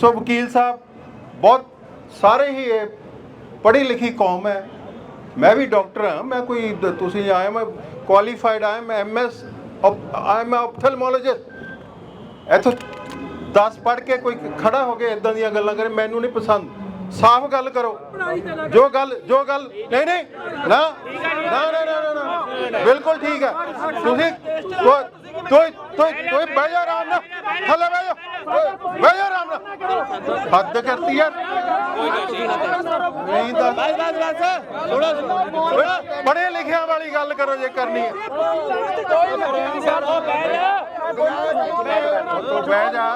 ਸੋ ਵਕੀਲ ਸਾਹਿਬ ਬਹੁਤ ਸਾਰੇ ਹੀ ਇਹ ਪੜ੍ਹੀ ਲਿਖੀ ਕੌਮ ਹੈ। ਮੈਂ ਵੀ ਡਾਕਟਰ ਹਾਂ ਮੈਂ ਕੋਈ ਤੁਸੀਂ ਆਇਆ ਮੈਂ ਕੁਆਲੀਫਾਈਡ ਆਇਆ ਮੈਂ ਐਮਐਸ ਆਈ ਐਮ ਆਪਥਲਮੋਲੋਜਿਸਟ ਇੱਥੋਂ 10 ਪੜ੍ਹ ਕੇ ਕੋਈ ਖੜਾ ਹੋ ਕੇ ਇਦਾਂ ਦੀਆਂ ਗੱਲਾਂ ਕਰੇ ਮੈਨੂੰ ਨਹੀਂ ਪਸੰਦ। ਸਾਫ਼ ਗੱਲ ਕਰੋ। ਜੋ ਗੱਲ ਜੋ ਗੱਲ ਨਹੀਂ ਨਹੀਂ ਨਾ ਨਾ ਨਾ, ਨਾ ਬਿਲਕੁਲ ਠੀਕ ਹੈ। ਤੁਸੀਂ ਕੋਈ ਕੋਈ ਕੋਈ ਕੋਈ ਬਹਿ ਜਾ ਆਰਾਮ ਨਾਲ। ਥੱਲੇ ਬਹਿ ਜਾ। ਓਏ, ਬਹਿ ਜਾ ਆਰਾਮ ਨਾਲ। ਹੱਦ ਕਰਤੀ ਯਾਰ। ਨਹੀਂ ਤਾਂ ਓਏ, ਪੜ੍ਹੇ ਲਿਖਿਆਂ ਵਾਲੀ ਗੱਲ ਕਰੋ ਜੇ ਕਰਨੀ ਹੈ। ਤੋ ਬਹਿ ਜਾ।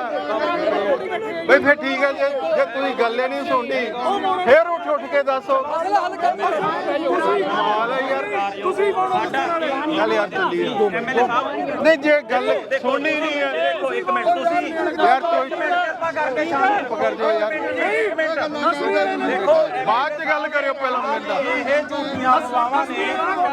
ਬਈ ਫਿਰ ਠੀਕ ਹੈ ਜੇ ਜੇ ਤੁਸੀਂ ਗੱਲ ਹੀ ਨਹੀਂ ਸੁਣਦੀ ਫਿਰ ਉੱਠ ਉੱਠ ਕੇ ਦੱਸੋ। ਹਾਲ ਹੈ ਯਾਰ। ਤੁਸੀਂ ਯਾਰ ਚੱਲੀ ਨਹੀਂ ਜੇ ਗੱਲ ਸੁਣਨੀ ਨਹੀਂ ਹੈ। ਦੇਖੋ ਇੱਕ ਮਿੰਟ ਤੁਸੀਂ ਯਾਰ ਕੋਈ ਪਕੜ ਜੋ ਯਾਰ ਬਾਅਦ ਚ ਗੱਲ ਕਰਿਓ ਪਹਿਲਾਂ ਮੇਰੇ ਨਾਲ ਇਹ ਝੂਠੀਆਂ ਅਫਵਾਹਾਂ ਨੇ।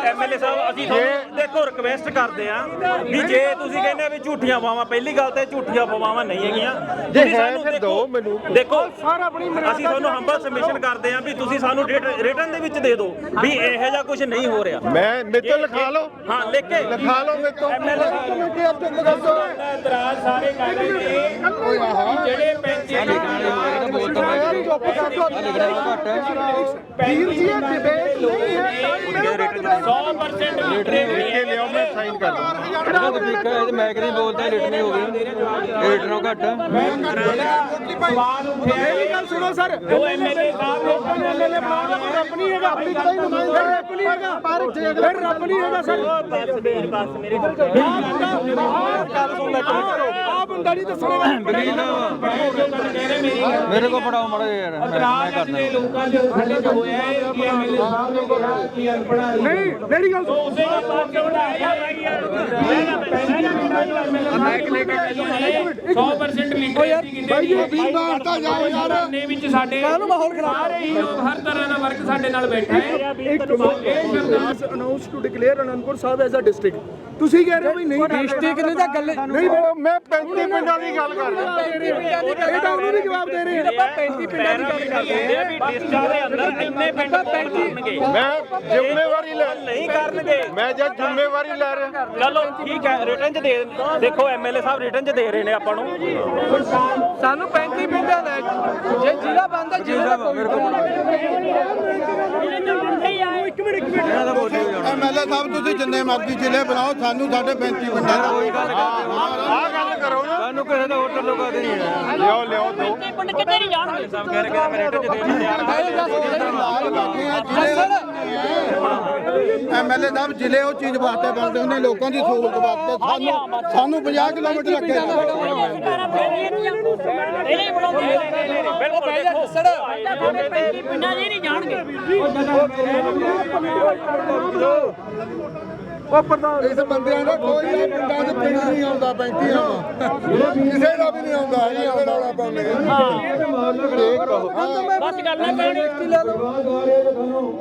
ਐਮਐਲਏ ਸਾਹਿਬ ਅਸੀਂ ਤੁਹਾਨੂੰ ਦੇਖੋ ਰਿਕਵੈਸਟ ਕਰਦੇ ਆ ਵੀ ਜੇ ਤੁਸੀਂ ਕਹਿੰਦੇ ਆ ਵੀ ਝੂਠੀਆਂ ਅਫਵਾਹਾਂ ਪਹਿਲੀ ਗੱਲ ਤੇ ਝੂਠੀਆਂ ਅਫਵਾਹਾਂ ਨਹੀਂ ਹੈਗੀਆਂ। ਜੇ ਹੈ ਫਿਰ ਦੇਖੋ- ਦਿਓ ਮੈਨੂੰ। ਦੇਖੋ ਅਸੀਂ ਤੁਹਾਨੂੰ ਹੰਬਲ ਸਬਮਿਸ਼ਨ ਕਰਦੇ ਆ ਵੀ ਤੁਸੀਂ ਸਾਨੂੰ ਰਿਟਰਨ ਦੇ ਵਿੱਚ ਦੇ ਦਿਓ ਵੀ ਇਹੋ ਜਿਹਾ ਕੁਝ ਨਹੀਂ ਹੋ ਰਿਹਾ। ਮੈਂ ਮੇਰੇ ਤੋਂ ਲਿਖਾ ਲਓ। ਹਾਂ ਲਿਖ ਕੇ। ਲਿਖਾ ਲਓ ਮੇਰੇ ਤੋਂ। ਕਮੇਟੀ ਆਪ ਚੁੱਪ ਦੱਸੋ ਇਤਰਾਜ਼ ਸਾਰੇ ਕਰ ਰਹੇ ਨੇ ਜਿਹੜੇ ਪੈਂਚੇ ਵੀਰ ਜੀ ਇਹ ਡਿਬੇਟ ਨਹੀਂ ਹੈ 100% ਲਿਖ ਕੇ ਲਿਆਓ ਮੈਂ ਸਾਈਨ ਕਰ ਦੂੰ ਇਹਨਾਂ ਦਾ ਠੀਕ ਹੈ ਮੈਂ ਕਿਹਦੀ ਬੋਲਦਾ ਰੇਟ ਨਹੀਂ ਹੋ ਗਈ। ਰੇਟ ਨੂੰ ਘੱਟ। ਮੇਰੀ ਗੱਲ ਸੁਣੋ ਸਰ ਉਹ ਐਮਐਲਏ ਸਾਹਿਬ ਨੇ ਐਮਐਲਏ ਬਣਾਉਣਾ ਕੋਈ ਰੱਬ ਨਹੀਂ ਹੈਗਾ ਆਪਣੀ ਕਦਾਈ ਨੁਮਾਇੰਦਾ ਰੱਬ ਨਹੀਂ ਹੈਗਾ ਪਰ ਜੇ ਫਿਰ ਰੱਬ ਨਹੀਂ ਹੈਗਾ ਸਰ। ਬਸ ਮੇਰੀ ਬਸ ਮੇਰੇ ਆ ਬੰਦਾ ਨਹੀਂ ਦੱਸਣਾ। ਵਕੀਲ ਮੇਰੇ ਕੋਲ ਫੜਾਓ ਮੜਾ ਯਾਰ ਮੈਂ ਕਰਦਾ। ਲੋਕਾਂ ਦੇ ਸਾਡੇ ਚ ਹੋਇਆ ਹੈ ਕਿ ਐਮਐਲਏ ਸਾਹਿਬ ਨੇ ਬੜਾ ਕੀ ਅਨਪੜਾ ਨਹੀਂ ਮੇਰੀ ਗੱਲ ਸੁਣੋ। ਉਸੇ ਦਾ ਬਾਤ ਚੜਾਇਆ ਮਾਈਕ ਲੈ ਕੇ 100% ਲੀਡਰ ਯਾਰ ਭਾਈ ਜੀ ਵੀਰ ਬਾਹਰ ਤਾਂ ਜਾਓ ਯਾਰ। ਨੇ ਵਿੱਚ ਸਾਡੇ ਕਾਹਨੂੰ ਮਾਹੌਲ ਖਰਾਬ? ਸਾਰੇ ਹੀ ਲੋਕ ਹਰ ਤਰ੍ਹਾਂ ਦਾ ਵਰਕ ਸਾਡੇ ਨਾਲ ਬੈਠਾ ਹੈ ਇੱਕ announce to declare Anandpur Sahib as a district ਤੁਸੀਂ ਕਹਿ ਰਹੇ ਹੋ ਵੀ ਨਹੀਂ ਡਿਸਟ੍ਰਿਕਟ ਨੇ ਤਾਂ ਗੱਲ ਨਹੀਂ ਮੈਂ 35 ਪਿੰਡਾਂ ਦੀ ਗੱਲ ਕਰਦਾ ਇਹ ਤਾਂ ਉਹਨੂੰ ਨਹੀਂ ਜਵਾਬ ਦੇ ਰਹੇ। 35 ਪਿੰਡਾਂ ਦੀ ਗੱਲ ਕਰਦੇ ਆ ਵੀ ਡਿਸਟ੍ਰਿਕਟ ਦੇ ਅੰਦਰ ਇੰਨੇ ਪਿੰਡ ਕਰਨਗੇ। ਮੈਂ ਜ਼ਿੰਮੇਵਾਰੀ ਲੈ ਨਹੀਂ ਕਰਨਗੇ। ਮੈਂ ਜਦ ਜ਼ਿੰਮੇਵਾਰੀ ਲੈ ਰਿਹਾ। ਚਲੋ ਠੀਕ ਹੈ ਰਿਟਰਨ ਚ ਦੇ ਦੇਖੋ ਐਮਐਲਏ ਸਾਹਿਬ ਰਿਟਰਨ ਚ ਦੇ ਰਹੇ ਨੇ ਆਪਾਂ ਨੂੰ। ਸਾਨੂੰ 35 ਪਿੰਡਾਂ ਦਾ ਜੇ ਜ਼ਿਲ੍ਹਾ ਬੰਦਾ ਜ਼ਿਲ੍ਹਾ ਮੇਰੇ ਕੋਲ ਐਮਐਲਏ ਸਾਹਿਬ ਤੁਸੀਂ ਜਿੰਨੇ ਮਰਜ਼ੀ ਜ਼ਿਲ੍ਹੇ ਬਣਾਓ ਸਾਨੂੰ ਸਾਡੇ 35 ਪਿੰਡਾਂ ਦਾ। ਆਹ ਗੱਲ ਕਰੋ ਨਾ। ਸਾਨੂੰ ਕਿਸੇ ਦਾ ਹੋਟਲ ਲੋਕਾਂ ਦੇ ਨਹੀਂ ਲਿਓ ਲਿਓ ਦੋ। ਪਿੰਡ ਕਿਤੇ ਨਹੀਂ ਜਾਣਗੇ? ਸਾਹਿਬ ਕਹਿ ਰਹੇ ਕਿ ਮੈਂ ਰਿਟਰਨ ਚ ਦੇ ਐਮਐਲਏ ਸਾਹਿਬ ਜ਼ਿਲ੍ਹੇ ਉਹ ਚੀਜ਼ ਵਾਸਤੇ ਬਣਦੇ ਹੁੰਦੇ ਲੋਕਾਂ ਦੀ ਸਹੂਲਤ ਵਾਸਤੇ। ਸਾਨੂੰ ਸਾਨੂੰ 50 ਕਿਲੋਮੀਟਰ ਇਹ ਨਹੀਂ ਬਣਾਉਂਦੇ ਬਿਲਕੁਲ ਦੇਖੋ ਸਾਡੇ ਪਿੰਡਾਂ ਨਹੀਂ ਜਾਣਗੇ। ਇਸ ਬੰਦਿਆਂ ਦਾ ਕੋਈ ਵੀ ਪਿੰਡਾਂ ਦੇ ਪਿੰਡ ਨਹੀਂ ਆਉਂਦਾ 35 ਆਵਾ ਕਿਸੇ ਦਾ ਵੀ ਨਹੀਂ ਆਉਂਦਾ ਇਹ ਆਉਂਦਾ ਰੌਲਾ ਪਾਉਂਦੇ ਬਸ ਗੱਲ ਨਾ ਕਰਨੀ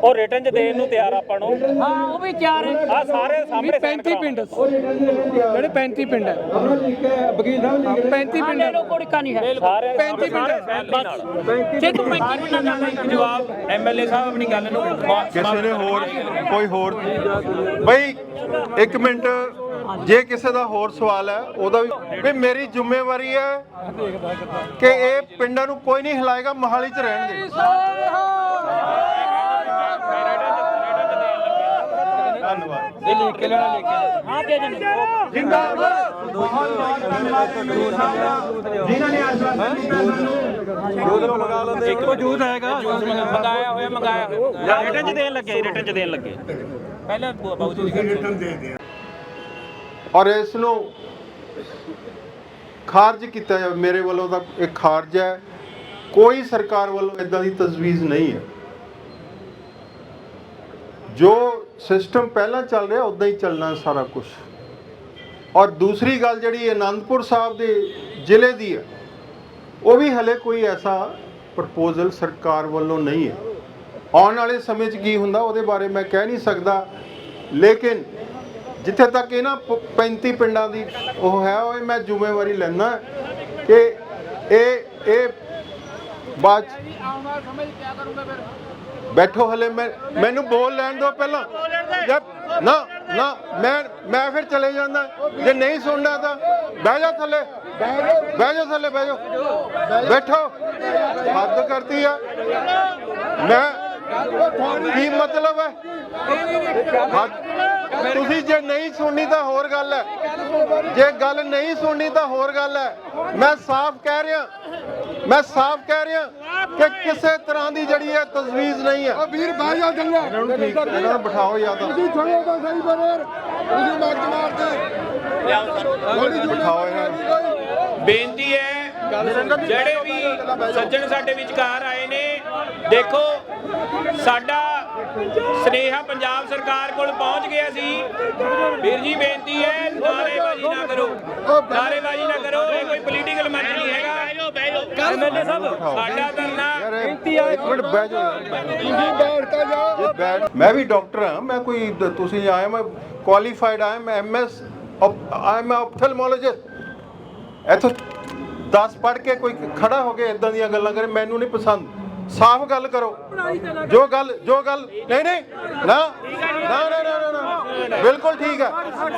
ਉਹ ਰਿਟਰਨ ਚ ਦੇਣ ਨੂੰ ਤਿਆਰ ਆਪਾਂ ਨੂੰ। ਹਾਂ ਉਹ ਵੀ ਤਿਆਰ ਹੈ। ਆ ਸਾਰੇ ਸਾਹਮਣੇ 35 ਪਿੰਡ। ਜਿਹੜੇ 35 ਪਿੰਡ ਹੈ। ਵਕੀਲ ਸਾਹਿਬ 35 ਪਿੰਡ ਲੋਕ ਕੋਈ ਨਹੀਂ ਹੈ। ਸਾਰੇ 35 ਪਿੰਡ। ਬਸ। ਜੇ ਤੂੰ ਪੈਂਤੀ ਪਿੰਡਾਂ ਦਾ ਇੱਕ ਜਵਾਬ ਐਮਐਲਏ ਸਾਹਿਬ ਆਪਣੀ ਗੱਲ ਨੂੰ ਕਿਸੇ ਨੇ ਹੋਰ ਕੋਈ ਹੋਰ ਬਈ ਇੱਕ ਮਿੰਟ ਜੇ ਕਿਸੇ ਦਾ ਹੋਰ ਸਵਾਲ ਹੈ ਉਹਦਾ ਵੀ ਵੀ ਮੇਰੀ ਜ਼ਿੰਮੇਵਾਰੀ ਹੈ ਕਿ ਇਹ ਪਿੰਡਾਂ ਨੂੰ ਕੋਈ ਨਹੀਂ ਹਿਲਾਏਗਾ ਮਹਾਲੀ 'ਚ ਰਹਿਣਗੇ। ਧੰਨਵਾਦ ਇਹ ਲਿਖ ਕੇ ਲੈਣਾ ਲਿਖ ਕੇ ਹਾਂ? ਦੇ ਦੇਣਗੇ ਇੱਕ ਵਜੂਦ ਹੈਗਾ। ਮੰਗਾਇਆ ਹੋਇਆ ਮੰਗਾਇਆ ਹੋਇਆ। ਰਿਟਰਨ ਚ ਦੇਣ ਲੱਗੇ ਰਿਟਰਨ ਚ ਦੇਣ ਲੱਗੇ। ਪਹਿਲਾਂ ਬਾਬੂ ਜੀ ਦੀ ਔਰ ਇਸ ਨੂੰ ਖਾਰਜ ਕੀਤਾ ਜਾਵੇ। ਮੇਰੇ ਵੱਲੋਂ ਤਾਂ ਇਹ ਖਾਰਜ ਹੈ। ਕੋਈ ਸਰਕਾਰ ਵੱਲੋਂ ਇਦਾਂ ਦੀ ਤਜਵੀਜ਼ ਨਹੀਂ ਹੈ। ਜੋ ਸਿਸਟਮ ਪਹਿਲਾਂ ਚੱਲ ਰਿਹਾ ਉਦਾਂ ਹੀ ਚੱਲਣਾ ਸਾਰਾ ਕੁਝ ਔਰ ਦੂਸਰੀ ਗੱਲ ਜਿਹੜੀ ਆਨੰਦਪੁਰ ਸਾਹਿਬ ਦੇ ਜ਼ਿਲ੍ਹੇ ਦੀ ਹੈ ਉਹ ਵੀ ਹਲੇ ਕੋਈ ਐਸਾ ਪ੍ਰਪੋਜ਼ਲ ਸਰਕਾਰ ਵੱਲੋਂ ਨਹੀਂ ਹੈ। ਆਉਣ ਵਾਲੇ ਸਮੇਂ 'ਚ ਕੀ ਹੁੰਦਾ ਉਹਦੇ ਬਾਰੇ ਮੈਂ ਕਹਿ ਨਹੀਂ ਸਕਦਾ। ਲੇਕਿਨ ਜਿੱਥੇ ਤੱਕ ਇਹਨਾਂ ਪ- 35 ਪਿੰਡਾਂ ਦੀ ਉਹ ਹੈ, ਉਹ ਮੈਂ ਜ਼ਿੰਮੇਵਾਰੀ ਲੈਣਾ ਕਿ ਇਹ ਇਹ ਬਾਅਦ 'ਚ ਬੈਠੋ ਹਲੇ, ਮੈਂ, ਮੈਨੂੰ ਬੋਲ ਲੈਣ ਦਿਓ ਪਹਿਲਾਂ। ਨਾ ਨਾ, ਮੈਂ ਮੈਂ ਫਿਰ ਚਲੇ ਜਾਂਦਾ। ਜੇ ਨਹੀਂ ਸੁਣਦਾ ਤਾਂ ਬਹਿ ਜਾ ਥੱਲੇ। ਬਹਿ ਜਾ ਥੱਲੇ ਬਹਿ ਜਾ ਬੈਠੋ। ਹੱਦ ਕਰਤੀ ਆ। ਮੈਂ ਕੀ ਮਤਲਬ ਹੈ? ਤੁਸੀਂ ਜੇ ਨਹੀਂ ਸੁਣਨੀ ਤਾਂ ਹੋਰ ਗੱਲ ਹੈ। ਜੇ ਗੱਲ ਨਹੀਂ ਸੁਣਨੀ ਤਾਂ ਹੋਰ ਗੱਲ ਹੈ। ਮੈਂ ਸਾਫ਼ ਕਹਿ ਰਿਹਾ। ਮੈਂ ਸਾਫ਼ ਕਹਿ ਰਿਹਾ ਕਿ ਕਿਸੇ ਤਰ੍ਹਾਂ ਦੀ ਜਿਹੜੀ ਹੈ ਤਜਵੀਜ਼ ਨਹੀਂ ਹੈ। ਉਹ ਵੀਰ ਬਾਹਰ ਜਾ ਜੰਗਾ ਇਹਨਾਂ ਨੂੰ ਬਿਠਾਓ ਜਾਂ ਤਾਂ। ਤੁਸੀਂ ਛੋੜੋ ਤਾਂ ਸਹੀ ਬਰੇਰ। ਤੁਸੀਂ ਮੱਤ ਮਾਰਦੇ। ਬਿਠਾਓ ਇਹਨਾਂ ਨੂੰ। ਬੇਨਤੀ ਹੈ ਜਿਹੜੇ ਵੀ ਸੱਜਣ ਸਾਡੇ ਵਿਚਕਾਰ ਆਏ ਨੇ ਦੇਖੋ ਸਾਡਾ ਸਨੇਹਾ ਪੰਜਾਬ ਸਰਕਾਰ ਕੋਲ ਪਹੁੰਚ ਗਿਆ ਸੀ। ਵੀਰ ਜੀ ਬੇਨਤੀ ਹੈ ਨਾਰੇਬਾਜ਼ੀ ਨਾ ਕਰੋ। ਨਾਰੇਬਾਜ਼ੀ ਨਾ ਕਰੋ ਇਹ ਕੋਈ ਪੋਲੀਟੀਕਲ ਮੰਚ ਨਹੀਂ ਹੈਗਾ। ਐਮਐਲਏ ਸਾਹਿਬ ਸਾਡਾ ਧਰਨਾ ਯਾਰ ਇਹ- ਇੱਕ ਮਿੰਟ ਬਹਿ ਜਾਓ। ਤੁਸੀਂ ਬੈਠ ਤਾਂ ਜਾਓ। ਇਹ ਬੈਠ ਮੈਂ ਵੀ ਡਾਕਟਰ ਹਾਂ ਮੈਂ ਕੋਈ ਤੁਸੀਂ ਆਏ ਮੈਂ ਕੁਆਲੀਫਾਈਡ ਆਇਆ ਮੈਂ ਐਮਐਸ ਆਈ ਐਮ ਆਪਥਲਮੋਲੋਜਿਸਟ ਇੱਥੋਂ 10 ਪੜ੍ਹ ਕੇ ਕੋਈ ਖੜਾ ਹੋ ਕੇ ਇਦਾਂ ਦੀਆਂ ਗੱਲਾਂ ਕਰੇ ਮੈਨੂੰ ਨਹੀਂ ਪਸੰਦ। ਸਾਫ਼ ਗੱਲ ਕਰੋ। ਜੋ ਗੱਲ ਜੋ ਗੱਲ ਨਹੀਂ ਨਹੀਂ ਨਾ ਨਾ ਨਾ ਨਾ ਨਾ, ਬਿਲਕੁਲ ਠੀਕ ਹੈ।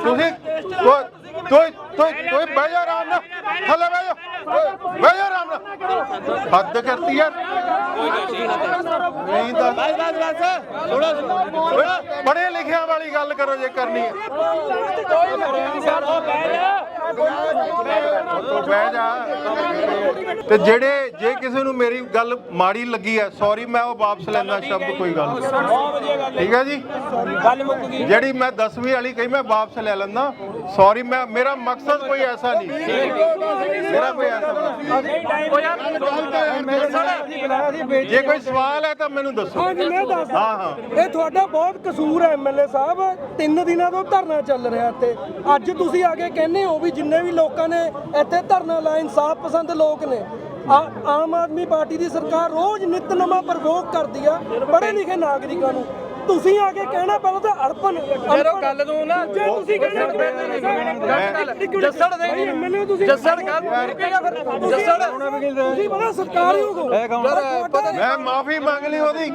ਤੁਸੀਂ ਕੋਈ ਕੋਈ ਕੋਈ ਬਹਿ ਜਾ ਆਰਾਮ ਨਾਲ। ਥੱਲੇ ਬਹਿ ਜਾ। ਬਹਿ ਜਾ ਆਰਾਮ ਨਾਲ। ਹੱਦ ਕਰਤੀ ਯਾਰ। ਨਹੀਂ ਤਾਂ ਓਏ, ਪੜ੍ਹੇ ਲਿਖਿਆ ਵਾਲੀ ਗੱਲ ਕਰੋ ਜੇ ਕਰਨੀ ਹੈ। ਤੂੰ ਬਹਿ ਜਾ ਤੇ ਜਿਹੜੇ ਜੇ ਕਿਸੇ ਨੂੰ ਮੇਰੀ ਗੱਲ ਮਾੜੀ ਲੱਗੀ ਹੈ ਸੌਰੀ ਮੈਂ ਉਹ ਵਾਪਸ ਲੈਂਦਾ ਸ਼ਬਦ ਕੋਈ ਗੱਲ ਨਹੀਂ। ਠੀਕ ਹੈ ਜੀ? ਗੱਲ ਮੁੱਕ ਗਈ ਜਿਹੜੀ ਮੈਂ 10ਵੀਂ ਵਾਲੀ ਕਹੀ ਮੈਂ ਵਾਪਸ ਲੈ ਲੈਂਦਾ। ਸੌਰੀ ਮੈਂ ਮੇਰਾ ਮਕਸਦ ਕੋਈ ਐਸਾ ਨਹੀਂ। ਮੇਰਾ ਕੋਈ ਐਸਾ ਨਹੀਂ। ਜੇ ਕੋਈ ਸਵਾਲ ਹੈ ਤਾਂ ਮੈਨੂੰ ਦੱਸੋ। ਹਾਂਜੀ ਮੈਂ ਦੱਸ ਹਾਂ ਹਾਂ। ਇਹ ਤੁਹਾਡਾ ਬਹੁਤ ਕਸੂਰ ਹੈ ਐਮਐਲਏ ਸਾਹਿਬ। ਤਿੰਨ ਦਿਨਾਂ ਤੋਂ ਧਰਨਾ ਚੱਲ ਰਿਹਾ ਇੱਥੇ। ਅੱਜ ਤੁਸੀਂ ਆ ਕੇ ਕਹਿੰਦੇ ਹੋ ਵੀ ਜਿੰਨੇ ਵੀ ਲੋਕਾਂ ਨੇ ਇੱਥੇ ਧਰਨਾ ਲਾਇਆ ਇਨਸਾਫ ਪਸੰਦ ਲੋਕ ਨੇ। ਆ- ਆਮ ਆਦਮੀ ਪਾਰਟੀ ਦੀ ਸਰਕਾਰ ਰੋਜ਼ ਨਿਤ ਨਵਾਂ ਪ੍ਰਵੋਕ ਕਰਦੀ ਆ ਪੜ੍ਹੇ ਲਿਖੇ ਨਾਗਰਿਕਾਂ ਨੂੰ। ਤੁਸੀਂ ਆ ਕੇ ਕਹਿਣਾ ਪਹਿਲਾਂ ਤਾਂ ਅਰਪਨ ਮੇਰਾ ਗੱਲ ਨੂੰ ਨਾ ਜੇ ਤੁਸੀਂ ਕਹਿੰਦੇ ਜੱਸੜ ਦੇ ਐਮਐਲਏ ਤੁਸੀਂ ਜੱਸੜ ਗੱਲ ਜੱਸੜ ਤੁਸੀਂ ਬੜਾ ਸਰਕਾਰੀ ਹੋ ਮੈਂ ਮਾਫੀ ਮੰਗ ਲਈ ਉਹਦੀ।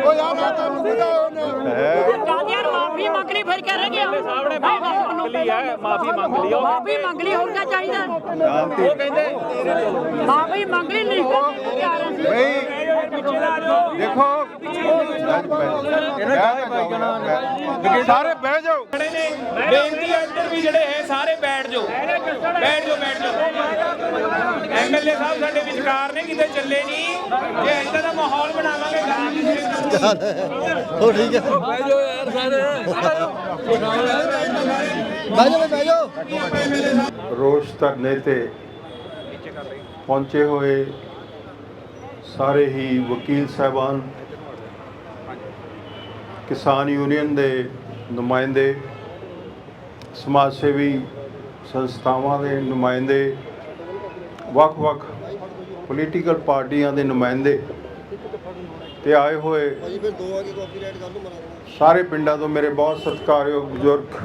ਓ ਯਾਰ ਮੈਂ ਤੁਹਾਨੂੰ ਬਤਾਓ ਨਾ ਕਾਦੀਆਂ ਮਾਫੀ ਮੰਗ ਲਈ ਫਿਰ ਕਰਾਂਗੇ ਸਾਹਿਬ ਨੇ ਮਾਫੀ ਮੰਗ ਲਈ ਹੈ ਮਾਫੀ ਮੰਗ ਲਈ ਉਹ ਮਾਫੀ ਮੰਗ ਲਈ ਹੋਰ ਕੀ ਚਾਹੀਦਾ? ਸ਼ਾਂਤੀ ਮਾਫੀ ਮੰਗ ਲਈ। ਨਹੀਂ ਦੇਖੋ ਸਾਰੇ ਬਹਿ ਜਾਓ। ਬੇਨਤੀ ਹੈ ਇੱਧਰ ਵੀ ਜਿਹੜੇ ਹੈ ਸਾਰੇ ਬੈਠ ਜਾਓ। ਬੈਠ ਜਾਓ ਬੈਠ ਜਾਓ। ਐਮਐਲਏ ਸਾਹਿਬ ਸਾਡੇ ਵਿਚਕਾਰ ਨੇ ਕਿਤੇ ਚੱਲੇ ਨਹੀਂ। ਜੇ ਇਦਾਂ ਦਾ ਮਾਹੌਲ ਬਣਾਵਾਂਗੇ ਗਾਂ ਦੀ ਹੋ ਠੀਕ ਹੈ। ਬਹਿ ਜਾਓ ਯਾਰ ਸਾਰੇ। ਜਾਓ ਜਾਓ। ਰੋਸ਼ ਧਰਨੇ ਤੇ ਪਹੁੰਚੇ ਹੋਏ ਸਾਰੇ ਹੀ ਵਕੀਲ ਸਾਹਿਬਾਨ ਕਿਸਾਨ ਯੂਨੀਅਨ ਦੇ ਨੁਮਾਇੰਦੇ ਸਮਾਜ ਸੇਵੀ ਸੰਸਥਾਵਾਂ ਦੇ ਨੁਮਾਇੰਦੇ, ਵੱਖ-ਵੱਖ ਪੋਲੀਟੀਕਲ ਪਾਰਟੀਆਂ ਦੇ ਨੁਮਾਇੰਦੇ ਤੇ ਆਏ ਹੋਏ ਸਾਰੇ ਪਿੰਡਾਂ ਤੋਂ ਮੇਰੇ ਬਹੁਤ ਸਤਿਕਾਰਯੋਗ ਬਜ਼ੁਰਗ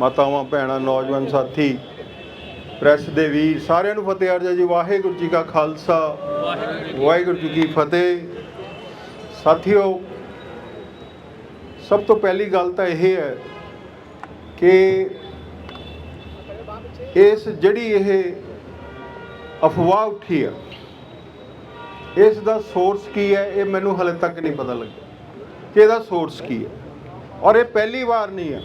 ਮਾਤਾਵਾਂ, ਭੈਣਾਂ, ਨੌਜਵਾਨ ਸਾਥੀ, ਪ੍ਰੈਸ ਦੇ ਵੀਰ, ਸਾਰਿਆਂ ਨੂੰ ਫਤਿਹ ਅਰਜ਼ਾ ਜੀ। ਵਾਹਿਗੁਰੂ ਜੀ ਕਾ ਖਾਲਸਾ, ਵਾਹਿਗੁਰੂ ਜੀ ਕੀ ਫਤਿਹ। ਸਾਥੀਓ, ਸਭ ਤੋਂ ਪਹਿਲੀ ਗੱਲ ਤਾਂ ਇਹ ਹੈ ਕਿ ਇਸ ਜਿਹੜੀ ਇਹ ਅਫਵਾਹ ਉੱਠੀ ਹੈ ਇਸ ਦਾ ਸੋਰਸ ਕੀ ਹੈ, ਇਹ ਮੈਨੂੰ ਹਲੇ ਤੱਕ ਨਹੀਂ ਪਤਾ ਲੱਗਿਆ ਕਿ ਇਹਦਾ ਸੋਰਸ ਕੀ ਹੈ। ਔਰ ਇਹ ਪਹਿਲੀ ਵਾਰ ਨਹੀਂ ਹੈ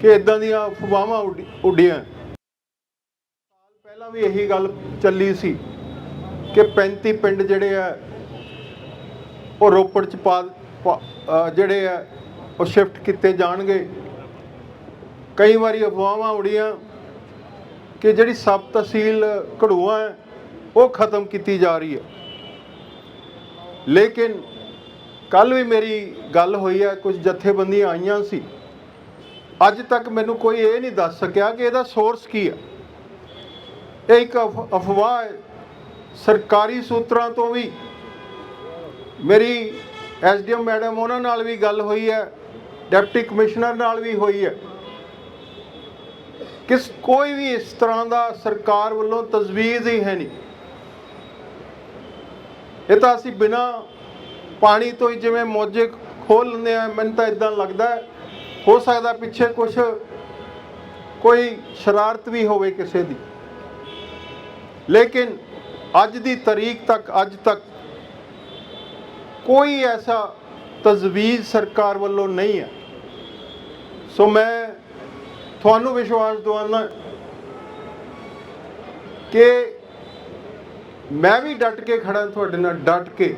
ਕਿ ਇਦਾਂ ਦੀਆਂ ਅਫਵਾਹਾਂ ਉੱਡੀ- ਉੱਡੀਆਂ। ਸਾਲ ਪਹਿਲਾਂ ਵੀ ਇਹੀ ਗੱਲ ਚੱਲੀ ਸੀ ਕਿ 35 ਪਿੰਡ ਜਿਹੜੇ ਆ, ਉਹ ਰੋਪੜ ਚ ਪਾ, ਪਾ- ਜਿਹੜੇ ਆ, ਉਹ ਸ਼ਿਫਟ ਕੀਤੇ ਜਾਣਗੇ। ਕਈ ਵਾਰੀ ਅਫਵਾਹਾਂ ਉੜੀਆਂ ਕਿ ਜਿਹੜੀ ਸਬ ਤਹਿਸੀਲ ਘੜੂਆ ਹੈ, ਉਹ ਖਤਮ ਕੀਤੀ ਜਾ ਰਹੀ ਹੈ। ਲੇਕਿਨ ਕੱਲ ਵੀ ਮੇਰੀ ਗੱਲ ਹੋਈ ਹੈ, ਕੁਝ ਜਥੇਬੰਦੀਆਂ ਆਈਆਂ ਸੀ। ਅੱਜ ਤੱਕ ਮੈਨੂੰ ਕੋਈ ਇਹ ਨਹੀਂ ਦੱਸ ਸਕਿਆ ਕਿ ਇਹਦਾ ਸੋਰਸ ਕੀ ਹੈ। ਇਹ ਇੱਕ ਅਫ- ਅਫਵਾਹ ਹੈ। ਸਰਕਾਰੀ ਸੂਤਰਾਂ ਤੋਂ ਵੀ ਮੇਰੀ ਐਸਡੀਐਮ ਮੈਡਮ ਉਹਨਾਂ ਨਾਲ ਵੀ ਗੱਲ ਹੋਈ ਹੈ, ਡਿਪਟੀ ਕਮਿਸ਼ਨਰ ਨਾਲ ਵੀ ਹੋਈ ਹੈ। ਕਿਸ ਕੋਈ ਵੀ ਇਸ ਤਰ੍ਹਾਂ ਦਾ ਸਰਕਾਰ ਵੱਲੋਂ ਤਜਵੀਜ਼ ਹੀ ਹੈ ਨਹੀਂ। ਇਹ ਤਾਂ ਅਸੀਂ ਬਿਨਾ ਪਾਣੀ ਤੋਂ ਹੀ ਜਿਵੇਂ ਮੋਜੇ ਖੋਲ ਲੈਂਦੇ ਆ ਮੈਨੂੰ ਤਾਂ ਇਦਾਂ ਲੱਗਦਾ ਹੋ। ਸਕਦਾ ਪਿੱਛੇ ਕੁਝ ਕੋਈ ਸ਼ਰਾਰਤ ਵੀ ਹੋਵੇ ਕਿਸੇ ਦੀ। ਲੇਕਿਨ ਅੱਜ ਦੀ ਤਾਰੀਖ ਤੱਕ, ਅੱਜ ਤੱਕ ਕੋਈ ਐਸਾ ਤਜਵੀਜ਼ ਸਰਕਾਰ ਵੱਲੋਂ ਨਹੀਂ ਹੈ। ਸੋ ਮੈਂ ਤੁਹਾਨੂੰ ਵਿਸ਼ਵਾਸ ਦਿਵਾਉਣਾ ਕਿ ਮੈਂ ਵੀ ਡਟ ਕੇ ਖੜਾ ਤੁਹਾਡੇ ਨਾਲ ਡਟ ਕੇ।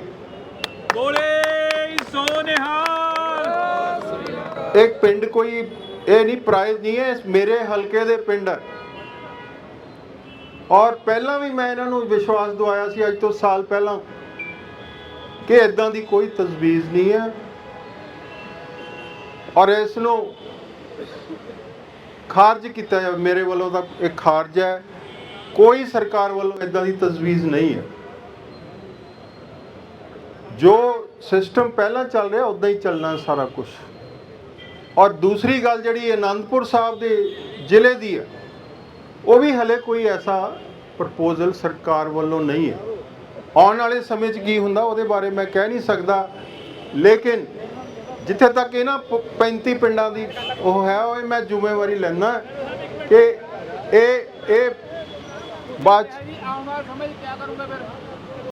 ਬੋਲੇ ਸੋ ਨਿਹਾਲ। ਇੱਕ ਪਿੰਡ ਕੋਈ ਇਹ ਨਹੀਂ ਪ੍ਰਾਈਜ਼ ਨਹੀਂ ਹੈ ਇਸ ਮੇਰੇ ਹਲਕੇ ਦੇ ਪਿੰਡ ਹੈ। ਔਰ ਪਹਿਲਾਂ ਵੀ ਮੈਂ ਇਹਨਾਂ ਨੂੰ ਵਿਸ਼ਵਾਸ ਦਵਾਇਆ ਸੀ ਅੱਜ ਤੋਂ ਸਾਲ ਪਹਿਲਾਂ ਕਿ ਇਦਾਂ ਦੀ ਕੋਈ ਤਜਵੀਜ਼ ਨਹੀਂ ਹੈ। ਔਰ ਇਸ ਨੂੰ ਖਾਰਜ ਕੀਤਾ ਜਾਵੇ, ਮੇਰੇ ਵੱਲੋਂ ਤਾਂ ਇਹ ਖਾਰਜ ਹੈ। ਕੋਈ ਸਰਕਾਰ ਵੱਲੋਂ ਇਦਾਂ ਦੀ ਤਜਵੀਜ਼ ਨਹੀਂ ਹੈ। ਜੋ ਸਿਸਟਮ ਪਹਿਲਾਂ ਚੱਲ ਰਿਹਾ ਉਦਾਂ ਹੀ ਚੱਲਣਾ ਸਾਰਾ ਕੁਝ ਔਰ ਦੂਸਰੀ ਗੱਲ ਜਿਹੜੀ ਆਨੰਦਪੁਰ ਸਾਹਿਬ ਦੇ ਜ਼ਿਲ੍ਹੇ ਦੀ ਹੈ, ਉਹ ਵੀ ਹਲੇ ਕੋਈ ਐਸਾ ਪ੍ਰਪੋਜ਼ਲ ਸਰਕਾਰ ਵੱਲੋਂ ਨਹੀਂ ਹੈ। ਆਉਣ ਵਾਲੇ ਸਮੇਂ 'ਚ ਕੀ ਹੁੰਦਾ, ਉਹਦੇ ਬਾਰੇ ਮੈਂ ਕਹਿ ਨਹੀਂ ਸਕਦਾ। ਲੇਕਿਨ ਜਿੱਥੇ ਤੱਕ ਇਹਨਾਂ ਪ- 35 ਪਿੰਡਾਂ ਦੀ ਉਹ ਹੈ, ਉਹ ਮੈਂ ਜ਼ਿੰਮੇਵਾਰੀ ਲੈਣਾ ਕਿ ਇਹ ਇਹ ਬਾਅਦ 'ਚ ਆਉਣ ਵਾਲਾ ਕਰੂੰਗਾ ਫਿਰ?